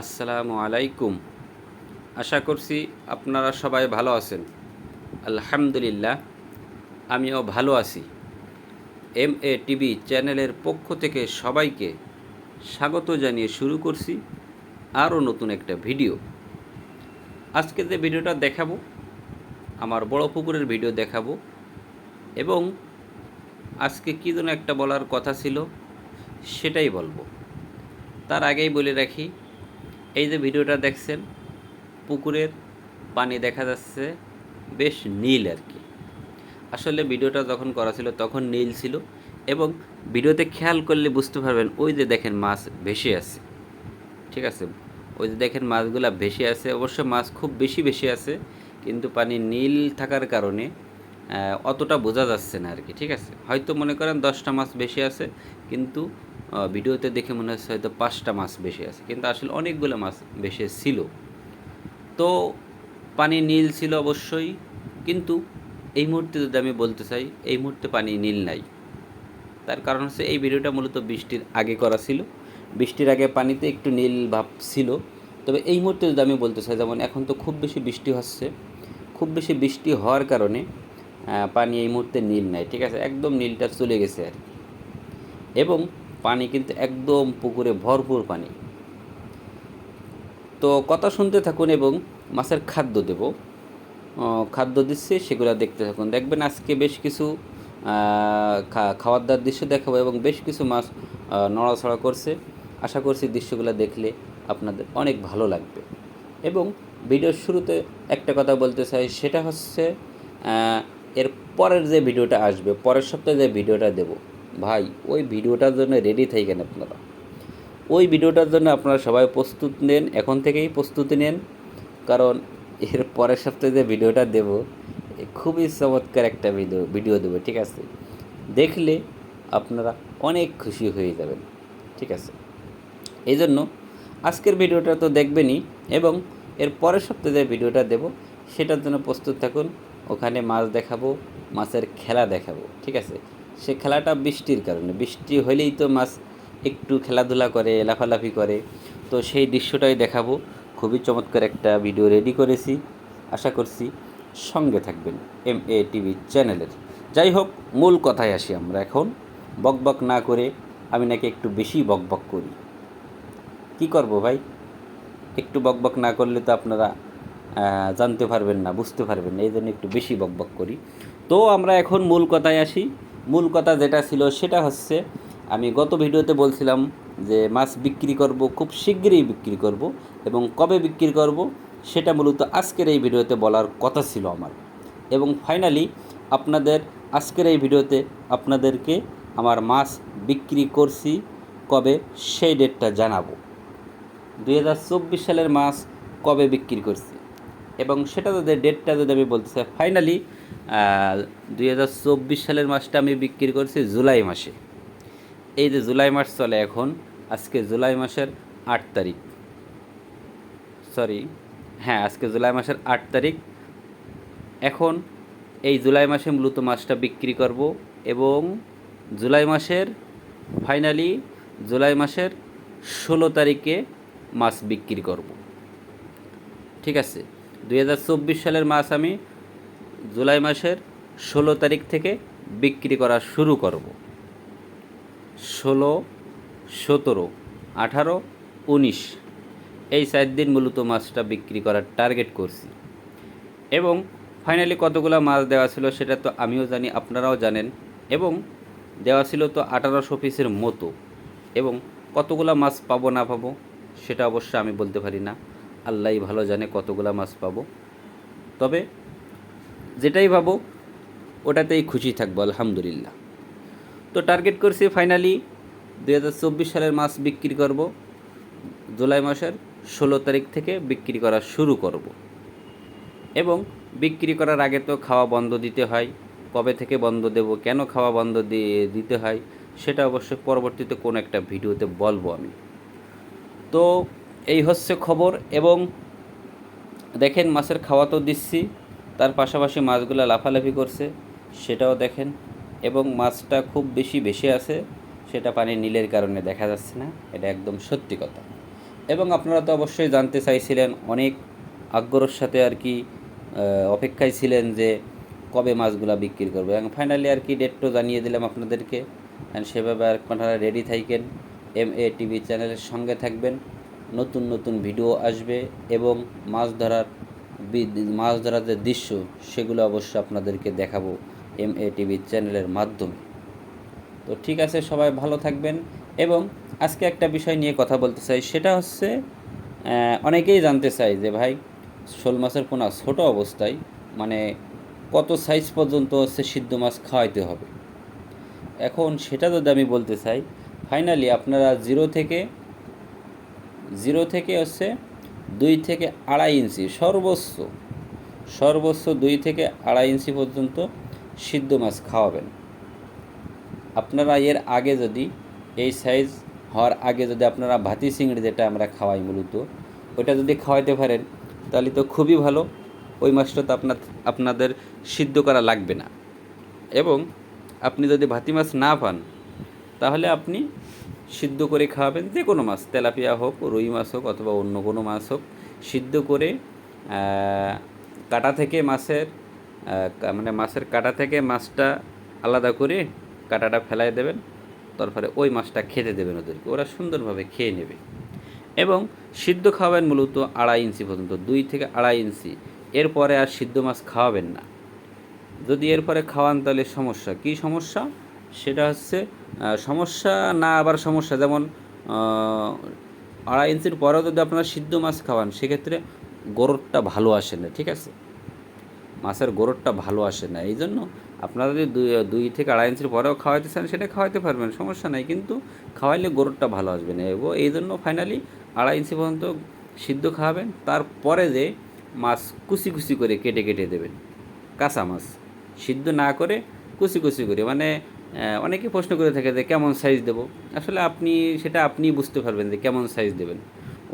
আসসালামু আলাইকুম। আশা করছি আপনারা সবাই ভালো আছেন। আলহামদুলিল্লাহ, আমিও ভালো আছি। এম এ টিভি চ্যানেলের পক্ষ থেকে সবাইকে স্বাগত জানিয়ে শুরু করছি আরও নতুন একটা ভিডিও। আজকে যে ভিডিওটা দেখাবো, আমার বড় পুকুরের ভিডিও দেখাবো এবং আজকে কী যেন একটা বলার কথা ছিল, সেটাই বলব। তার আগেই বলে রাখি এই যে ভিডিওটা দেখছেন, পুকুরের পানি দেখা যাচ্ছে বেশ নীল আর কি। আসলে ভিডিওটা যখন করা ছিল তখন নীল ছিল এবং ভিডিওতে খেয়াল করলে বুঝতে পারবেন ওই যে দেখেন মাছ ভেসে আছে। ঠিক আছে? ওই যে দেখেন মাছগুলা ভেসে আছে, অবশ্য মাছ খুব বেশি বেশি আছে, কিন্তু পানি নীল থাকার কারণে অতটা বোঝা যাচ্ছে না আর কি। ঠিক আছে? হয়তো মনে করেন দশটা মাছ বেশি আছে, কিন্তু ভিডিওতে দেখে মনে হচ্ছে হয়তো পাঁচটা মাছ বেশি আছে, কিন্তু আসলে অনেকগুলো মাছ বেশি ছিল। তো পানি নীল ছিল অবশ্যই, কিন্তু এই মুহূর্তে যদি আমি বলতে চাই, এই মুহূর্তে পানি নীল নাই। তার কারণ হচ্ছে এই ভিডিওটা মূলত বৃষ্টির আগে করা ছিল। বৃষ্টির আগে পানিতে একটু নীল ভাব ছিল। তবে এই মুহূর্তে যদি আমি বলতে চাই, যেমন এখন তো খুব বেশি বৃষ্টি হচ্ছে, খুব বেশি বৃষ্টি হওয়ার কারণে পানি এই মুহূর্তে নীল নাই, ঠিক আছে? একদম নীলটা চলে গেছে আর কি। এবং পানি কিন্তু একদম পুকুরে ভরপুর পানি। তো কথা শুনতে থাকুন এবং মাছের খাদ্য দেব। খাদ্য দিচ্ছে সেগুলো দেখতে থাকুন। দেখবেন আজকে বেশ কিছু খাওয়ার দাওয়ার দৃশ্য দেখাবো এবং বেশ কিছু মাছ আহ, নড়াচড়া করছে। আশা করছি দৃশ্যগুলো দেখলে আপনাদের অনেক ভালো লাগবে। এবং ভিডিওর শুরুতে একটা কথা বলতে চাই সেটা হচ্ছে এর পরের যে ভিডিওটা আসবে পরের সপ্তাহে যে ভিডিওটা দেব ভাই, ওই ভিডিওটার জন্য রেডি থাকেন আপনারা। ওই ভিডিওটার জন্য আপনারা সবাই প্রস্তুত নেন, এখন থেকেই প্রস্তুতি নেন। কারণ এর পরের সপ্তাহে যে ভিডিওটা দেব খুবই চমৎকার একটা ভিডিও ভিডিও দেবো, ঠিক আছে? দেখলে আপনারা অনেক খুশি হয়ে যাবেন, ঠিক আছে? এই জন্য আজকের ভিডিওটা তো দেখবেনই এবং এর পরের সপ্তাহে যে ভিডিওটা দেব, সেটার জন্য প্রস্তুত থাকুন। ওখানে মাছ দেখাবো, মাছের খেলা দেখাবো, ঠিক আছে? সে খেলাটা বৃষ্টির কারণে। বৃষ্টি হলেই তো মাছ একটু খেলাধুলা করে, লাফালাফি করে। তো সেই দৃশ্যটাই দেখাবো। খুবই চমৎকার একটা ভিডিও রেডি করেছি। আশা করছি সঙ্গে থাকবেন এম এ টিভি চ্যানেলের যাই হোক, মূল কথায় আসি আমরা এখন। বকবক না করে আমি নাকি একটু বেশি বকবক করি। কি করব ভাই? একটু বকবক না করলে তো আপনারা জানতে পারবেন না, বুঝতে পারবেন না। এই জন্য একটু বেশি বকবক করি। তো আমরা এখন মূল কথায় আসি। মূল কথা যেটা ছিল সেটা হচ্ছে, আমি গত ভিডিওতে বলছিলাম যে মাছ বিক্রি করব, খুব শীঘ্রই বিক্রি করব এবং কবে বিক্রি করব সেটা মূলত আজকের এই ভিডিওতে বলার কথা ছিল আমার। এবং ফাইনালি আপনাদের আজকের এই ভিডিওতে আপনাদেরকে আমার মাছ বিক্রি করছি কবে সেই ডেটটা জানাব। দুই হাজার চব্বিশ সালের মাছ কবে বিক্রি করছি এবং সেটা যদি ডেটটা যদি আমি বলতে চাই ফাইনালি দুই হাজার চব্বিশ সালের মাছটা আমি বিক্রি করছি জুলাই মাসে। এই যে জুলাই মাস চলে এখন, আজকে জুলাই মাসের আট তারিখ। সরি হ্যাঁ আজকে জুলাই মাসের আট তারিখ। এখন এই জুলাই মাসে মূলত মাছটা বিক্রি করব এবং জুলাই মাসের ফাইনালি জুলাই মাসের ষোলো তারিখে মাছ বিক্রি করব। ঠিক আছে, দুই হাজার চব্বিশ সালের মাছ আমি জুলাই মাসের ষোলো তারিখ থেকে বিক্রি করা শুরু করব। ষোলো, সতেরো, আঠারো, উনিশ। এই চার দিন মূলত মাছটা বিক্রি করার টার্গেট করছি। এবং ফাইনালি কতগুলো মাছ দেওয়া ছিল সেটা তো আমিও জানি, আপনারাও জানেন। এবং দেওয়া ছিল তো আঠারোশো পিসের মতো। এবং কতগুলো মাছ পাবো না পাবো সেটা অবশ্য আমি বলতে পারি না। আল্লাহই ভালো জানে কতগুলো মাছ পাবো। তবে যেটাই পাবো ওটাতেই খুশি থাকব, আলহামদুলিল্লাহ। তো টার্গেট করছি ফাইনালি দুই হাজার চব্বিশ সালের মাছ বিক্রি করব। জুলাই মাসের ষোলো তারিখ থেকে বিক্রি করা শুরু করব। এবং বিক্রি করার আগে তো খাওয়া বন্ধ দিতে হয়, কবে থেকে বন্ধ দেব, কেন খাওয়া বন্ধ দিয়ে দিতে হয়, সেটা অবশ্যই পরবর্তীতে কোনো একটা ভিডিওতে বলব আমি। তো এই হচ্ছে খবর এবং দেখেন মাছের খাওয়া তো দিচ্ছি, তার পাশাপাশি মাছগুলো লাফালাফি করছে। সেটাও দেখেন এবং মাছটা খুব বেশি বেশি আছে, সেটা পানি নীলের কারণে দেখা যাচ্ছে না, এটা একদম সত্যি কথা। এবং আপনারা তো অবশ্যই জানতে চাইছিলেন, অনেক আগ্রহের সাথে আর কি অপেক্ষায় ছিলেন যে কবে মাছগুলা বিক্রি করবে। এবং ফাইনালি আর কি ডেটটা জানিয়ে দিলাম আপনাদেরকে। And সেভাবে আর আপনারা রেডি থাকেন এম এ টিভি চ্যানেলের সঙ্গে থাকবেন। নতুন নতুন ভিডিও আসবে এবং মাছ ধরার মাছ ধরার যে দৃশ্য, সেগুলো অবশ্যই আপনাদেরকে দেখাবো। এম এ টিভি চ্যানেলের মাধ্যমে। তো ঠিক আছে, সবাই ভালো থাকবেন। এবং আজকে একটা বিষয় নিয়ে কথা বলতে চাই, সেটা হচ্ছে অনেকেই জানতে চাই যে ভাই, শোল মাছের পোনা ছোট অবস্থায় মানে কত সাইজ পর্যন্ত হচ্ছে সিদ্ধ মাছ খাওয়াইতে হবে? এখন সেটা যদি আমি বলতে চাই ফাইনালি আপনারা জিরো থেকে জিরো থেকে হচ্ছে দুই থেকে আড়াই ইঞ্চি, সর্বোচ্চ সর্বোচ্চ দুই থেকে আড়াই ইঞ্চি পর্যন্ত সিদ্ধ মাছ খাওয়াবেন। আপনারা এর আগে যদি, এই সাইজ হওয়ার আগে যদি আপনারা ভাতি চিংড়ি যেটা আমরা খাওয়াই মূলত ওটা যদি খাওয়াইতে পারেন, তাহলে তো খুবই ভালো। ওই মাছটা তো আপনার, আপনাদের সিদ্ধ করা লাগবে না। এবং আপনি যদি ভাতি মাছ না পান, তাহলে আপনি সিদ্ধ করে খাওয়াবেন যে কোনো মাছ, তেলাপিয়া হোক, রুই মাছ হোক অথবা অন্য কোনো মাছ হোক, সিদ্ধ করে কাটা থেকে মাছের মানে মাছের কাটা থেকে মাছটা আলাদা করে কাটাটা ফেলাই দেবেন, তারপরে ওই মাছটা খেতে দেবেন ওদেরকে। ওরা সুন্দরভাবে খেয়ে নেবে। এবং সিদ্ধ খাওয়াবেন মূলত আড়াই ইঞ্চি পর্যন্ত, দুই থেকে আড়াই ইঞ্চি। এরপরে আর সিদ্ধ মাছ খাওয়াবেন না। যদি এরপরে খাওয়ান তাহলে সমস্যা। কি সমস্যা? সেটা হচ্ছে সমস্যা না আবার সমস্যা। যেমন আড়াই ইঞ্চির পরেও যদি আপনারা সিদ্ধ মাছ খাওয়ান, সেক্ষেত্রে গোরতটা ভালো আসে না, ঠিক আছে? মাছের গোরতটা ভালো আসে না। এই জন্য আপনারা যদি দুই দুই থেকে আড়াই ইঞ্চির পরেও খাওয়াইতে চান, সেটা খাওয়াইতে পারবেন, সমস্যা নাই। কিন্তু খাওয়াইলে গোরতটা ভালো আসবে না। এবং এই জন্য ফাইনালি আড়াই ইঞ্চি পর্যন্ত সিদ্ধ খাওয়াবেন। তারপরে যে মাছ কুচি কুচি করে কেটে কেটে দেবেন। কাঁচা মাছ। সিদ্ধ না করে কুচি কুচি করে। মানে অনেকে প্রশ্ন করে থাকে যে কেমন সাইজ দেবো? আসলে আপনি, সেটা আপনি বুঝতে পারবেন যে কেমন সাইজ দেবেন।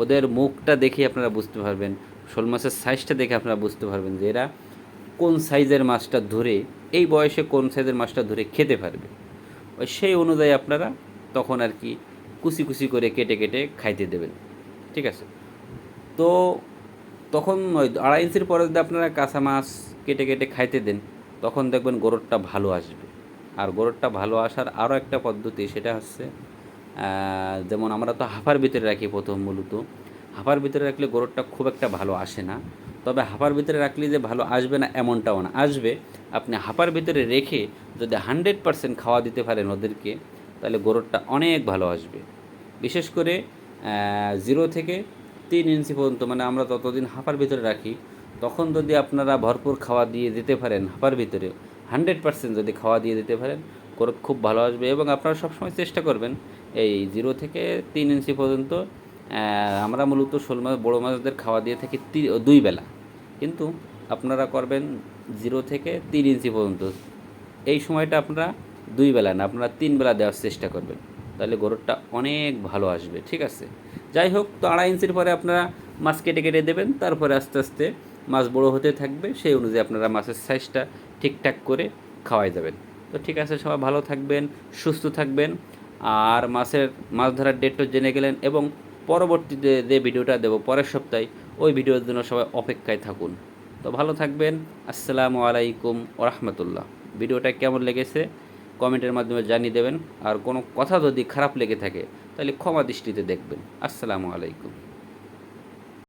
ওদের মুখটা দেখে আপনারা বুঝতে পারবেন। শোল মাছের সাইজটা দেখে আপনারা বুঝতে পারবেন যে এরা কোন সাইজের মাছটা ধরে, এই বয়সে কোন সাইজের মাছটা ধরে খেতে পারবে? ওই সেই অনুযায়ী আপনারা তখন আর কি কুচি কুচি করে কেটে কেটে খাইতে দেবেন। ঠিক আছে? তো তখন ওই আড়াই ইঞ্চির পরে যদি আপনারা কাঁচা মাছ কেটে কেটে খাইতে দেন, তখন দেখবেন গোরতটা ভালো আসবে। আর গোরতটা ভালো আসার আরও একটা পদ্ধতি সেটা হচ্ছে যেমন আমরা তো হাফার ভিতরে রাখি প্রথম মূলত। হাফার ভিতরে রাখলে গোরতটা খুব একটা ভালো আসে না। তবে হাফার ভিতরে রাখলে যে ভালো আসবে না এমনটাও না। আসবে, আপনি হাফার ভিতরে রেখে যদি হান্ড্রেড পারসেন্ট খাওয়া দিতে পারেন ওদেরকে, তাহলে গোরতটা অনেক ভালো আসবে। বিশেষ করে জিরো থেকে তিন ইঞ্চি পর্যন্ত মানে আমরা ততদিন হাঁপার ভিতরে রাখি, তখন যদি আপনারা ভরপুর খাওয়া দিয়ে দিতে পারেন হাঁপার ভিতরে, হান্ড্রেড পার্সেন্ট যদি খাওয়া দিয়ে দিতে পারেন গ্রোথ খুব ভালো আসবে। এবং আপনারা সবসময় চেষ্টা করবেন, এই জিরো থেকে তিন ইঞ্চি পর্যন্ত আমরা মূলত শোল মাছ বড়ো মাছদের খাওয়া দিয়ে থাকি দুই বেলা। কিন্তু আপনারা করবেন জিরো থেকে তিন ইঞ্চি পর্যন্ত। এই সময়টা আপনারা দুই বেলা না, আপনারা তিন বেলা দেওয়ার চেষ্টা করবেন। তাহলে গরুরটা অনেক ভালো আসবে, ঠিক আছে? যাই হোক, তো আড়াই ইঞ্চির পরে আপনারা মাছ কেটে কেটে দেবেন, তারপরে আস্তে আস্তে মাছ বড় হতে থাকবে, সেই অনুযায়ী আপনারা মাছের সাইজটা ঠিকঠাক করে খাওয়াই যাবেন। তো ঠিক আছে, সবাই ভালো থাকবেন, সুস্থ থাকবেন, আর মাছের, মাছ ধরার ডেটটা জেনে গেলেন, এবং পরবর্তীতে যে ভিডিওটা দেবো পরের সপ্তাহে, ওই ভিডিওর জন্য সবাই অপেক্ষায় থাকুন। তো ভালো থাকবেন, আসসালামু আলাইকুম ওরহমতুল্লাহ ভিডিওটা কেমন লেগেছে কমেন্টের মাধ্যমে জানিয়ে দেবেন, আর কোনো কথা যদি খারাপ লেগে থাকে, তাহলে ক্ষমা দৃষ্টিতে দেখবেন। আসসালামু আলাইকুম।